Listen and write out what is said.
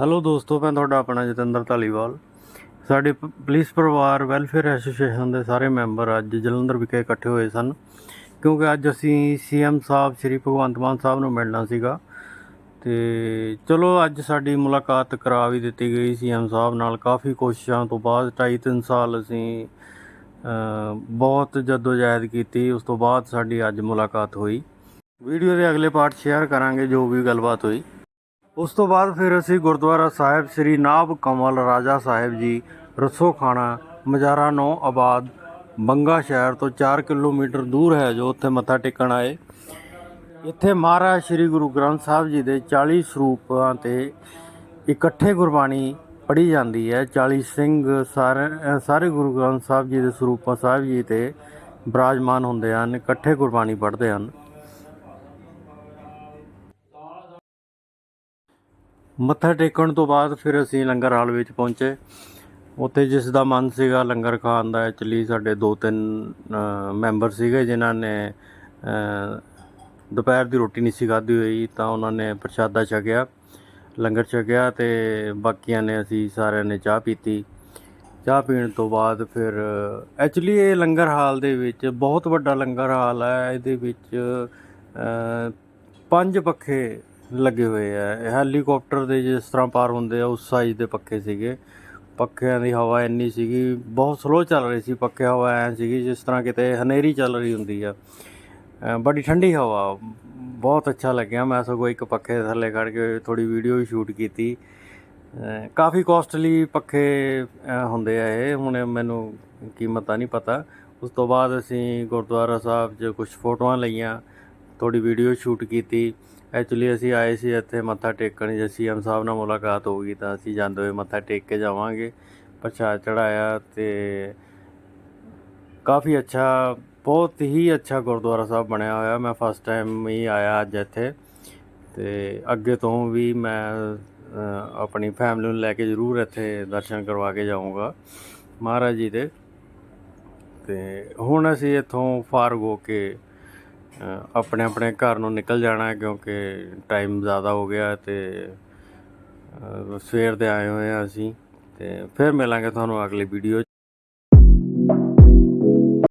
Hello ਦੋਸਤੋ ਮੈਂ ਤੁਹਾਡਾ ਆਪਣਾ ਜਤਿੰਦਰ ਧਾਲੀਵਾਲ। ਸਾਡੇ ਪ- ਪੁਲਿਸ ਪਰਿਵਾਰ ਵੈਲਫੇਅਰ ਐਸੋਸੀਏਸ਼ਨ ਦੇ ਸਾਰੇ ਮੈਂਬਰ ਅੱਜ ਜਲੰਧਰ ਵਿਖੇ ਇਕੱਠੇ ਹੋਏ ਸਨ। ਕਿਉਂਕਿ ਅੱਜ ਅਸੀਂ ਸੀਐਮ ਸਾਹਿਬ ਸ਼੍ਰੀ ਭਗਵੰਤ ਮਾਨ ਸਾਹਿਬ ਨੂੰ ਮਿਲਣਾ ਸੀਗਾ। ਤੇ ਚਲੋ ਅੱਜ ਸਾਡੀ ਮੁਲਾਕਾਤ ਕਰਾ ਵੀ ਦਿੱਤੀ ਗਈ ਸੀਐਮ ਸਾਹਿਬ ਨਾਲ। ਕਾਫੀ ਕੋਸ਼ਿਸ਼ਾਂ ਤੋਂ ਬਾਅਦ ਢਾਈ ਤਿੰਨ ਸਾਲ ਅਸੀਂ ਅ, ਬਹੁਤ ਜਦੋਜਹਿਦ ਕੀਤੀ। ਉਸ ਤੋਂ ਬਾਅਦ ਸਾਡੀ ਅੱਜ ਮੁਲਾਕਾਤ ਹੋਈ। ਵੀਡੀਓ ਦੇ ਅਗਲੇ ਪਾਰਟ ਸ਼ੇਅਰ ਕਰਾਂਗੇ ਜੋ ਵੀ ਗੱਲਬਾਤ ਹੋਈ। ਉਸ ਤੋਂ ਬਾਅਦ ਫਿਰ ਅਸੀਂ ਗੁਰਦੁਆਰਾ ਸਾਹਿਬ ਸ੍ਰੀ ਨਾਭ ਕਮਲ ਰਾਜਾ ਸਾਹਿਬ ਜੀ, ਰਸੋਖਾਣਾ, ਮਜਾਰਾ ਨੌ ਆਬਾਦ, ਬੰਗਾ ਸ਼ਹਿਰ ਤੋਂ 4 ਕਿਲੋਮੀਟਰ ਦੂਰ ਹੈ ਜੋ ਉੱਥੇ ਮੱਥਾ ਟੇਕਣ ਆਏ। ਇੱਥੇ ਮਹਾਰਾਜ ਸ੍ਰੀ ਗੁਰੂ ਗ੍ਰੰਥ ਸਾਹਿਬ ਜੀ ਦੇ 40 ਸਰੂਪਾਂ ਤੇ ਇਕੱਠੇ ਗੁਰਬਾਣੀ ਪੜ੍ਹੀ ਜਾਂਦੀ ਹੈ। 40 ਸਿੰਘ ਸਾਰੇ ਸਾਰੇ ਗੁਰੂ ਗ੍ਰੰਥ ਸਾਹਿਬ ਜੀ ਦੇ ਸਰੂਪਾਂ ਸਾਹਿਬ ਜੀ ਤੇ ਬਰਾਜਮਾਨ ਹੁੰਦੇ ਹਨ, ਇਕੱਠੇ ਗੁਰਬਾਣੀ ਪੜ੍ਹਦੇ ਹਨ। ਮੱਥਾ ਟੇਕਣ ਤੋਂ ਬਾਅਦ ਫਿਰ ਅਸੀਂ ਲੰਗਰ ਹਾਲ ਵਿੱਚ ਪਹੁੰਚੇ। ਉੱਥੇ ਜਿਸ ਦਾ ਮਨ ਸੀਗਾ ਲੰਗਰ ਖਾਣ ਦਾ ਐਕਚੁਅਲੀ ਸਾਡੇ ਦੋ ਤਿੰਨ ਮੈਂਬਰ ਸੀਗੇ ਜਿਨ੍ਹਾਂ ਨੇ ਦੁਪਹਿਰ ਦੀ ਰੋਟੀ ਨਹੀਂ ਸੀ ਖਾਧੀ ਹੋਈ, ਤਾਂ ਉਹਨਾਂ ਨੇ ਪ੍ਰਸ਼ਾਦਾ ਛਕਿਆ, ਲੰਗਰ ਛਕਿਆ ਤੇ ਬਾਕੀਆਂ ਨੇ ਅਸੀਂ ਸਾਰਿਆਂ ਨੇ ਚਾਹ ਪੀਤੀ। ਚਾਹ ਪੀਣ ਤੋਂ ਬਾਅਦ ਫਿਰ ਐਕਚੁਅਲੀ ਇਹ ਲੰਗਰ ਹਾਲ ਦੇ ਵਿੱਚ ਬਹੁਤ ਵੱਡਾ ਲੰਗਰ ਹਾਲ ਹੈ। ਇਹਦੇ ਵਿੱਚ ਪੰਜ ਪੱਖੇ ਲੱਗੇ ਹੋਏ ਆ। ਇਹ ਹੈਲੀਕਾਪਟਰ ਦੇ ਜਿਸ ਤਰ੍ਹਾਂ ਪਾਰ ਹੁੰਦੇ ਆ, ਉਸ ਸਾਈਜ਼ ਦੇ ਪੱਖੇ ਸੀਗੇ। ਪੱਖਿਆਂ ਦੀ ਹਵਾ ਇੰਨੀ ਸੀਗੀ, ਬਹੁਤ ਸਲੋ ਚੱਲ ਰਹੀ ਸੀ। ਪੱਖੇ ਹਵਾ ਐ ਸੀਗੀ, ਜਿਸ ਤਰ੍ਹਾਂ ਕਿਤੇ ਹਨੇਰੀ ਚੱਲ ਰਹੀ ਹੁੰਦੀ ਆ। ਬੜੀ ਠੰਡੀ ਹਵਾ, ਬਹੁਤ ਅੱਛਾ ਲੱਗਿਆ। ਮੈਂ ਸਗੋਂ ਇੱਕ ਪੱਖੇ ਥੱਲੇ ਖੜ ਕੇ ਥੋੜੀ ਵੀਡੀਓ ਵੀ ਸ਼ੂਟ ਕੀਤੀ। ਕਾਫੀ ਕੋਸਟਲੀ ਪੱਖੇ ਹੁੰਦੇ ਆ ਇਹ। ਹੁਣ ਮੈਨੂੰ ਕੀਮਤ ਕੀਮਤਾਂ ਨਹੀਂ ਪਤਾ। ਉਸ ਤੋਂ ਬਾਅਦ ਅਸੀਂ ਗੁਰਦੁਆਰਾ ਸਾਹਿਬ 'ਚ ਕੁਝ ਫੋਟੋਆਂ ਲਈਆਂ। ਤੁਹਾਡੀ ਵੀਡੀਓ ਸ਼ੂਟ ਕੀਤੀ। ਐਕਚੁਅਲੀ ਅਸੀਂ ਆਏ ਸੀ ਇੱਥੇ ਮੱਥਾ ਟੇਕਣ। ਜੇ ਸੀਐਮ ਸਾਹਿਬ ਨਾਲ ਮੁਲਾਕਾਤ ਹੋ ਗਈ ਤਾਂ ਅਸੀਂ ਜਾਂਦੇ ਹੋਏ ਮੱਥਾ ਟੇਕ ਕੇ ਜਾਵਾਂਗੇ। ਪ੍ਰਸ਼ਾਦ ਚੜਾਇਆ ਤੇ ਕਾਫੀ ਅੱਛਾ, ਬਹੁਤ ਹੀ ਅੱਛਾ ਗੁਰਦੁਆਰਾ ਸਾਹਿਬ ਬਣਿਆ ਹੋਇਆ। ਮੈਂ ਫਸਟ ਟਾਈਮ ਹੀ ਆਇਆ ਅੱਜ ਇੱਥੇ। ਤੇ ਅੱਗੇ ਤੋਂ ਵੀ ਮੈਂ ਆਪਣੀ ਫੈਮਿਲੀ ਨੂੰ ਲੈ ਕੇ ਜ਼ਰੂਰ ਇੱਥੇ ਦਰਸ਼ਨ ਕਰਵਾ ਕੇ ਜਾਊਂਗਾ ਮਹਾਰਾਜ ਜੀ ਦੇ। ਤੇ ਹੁਣ ਅਸੀਂ ਇੱਥੋਂ ਫਾਰਗ ਹੋ ਕੇ ਆਪਣੇ ਆਪਣੇ ਘਰ ਨੂੰ ਨਿਕਲ ਜਾਣਾ ਕਿਉਂਕਿ ਟਾਈਮ ਜ਼ਿਆਦਾ ਹੋ ਗਿਆ ਤੇ ਸਵੇਰ ਦੇ ਆਏ ਹੋਏ ਆ ਅਸੀਂ ਤੇ ਫਿਰ ਮਿਲਾਂਗੇ ਤੁਹਾਨੂੰ ਅਗਲੀ ਵੀਡੀਓ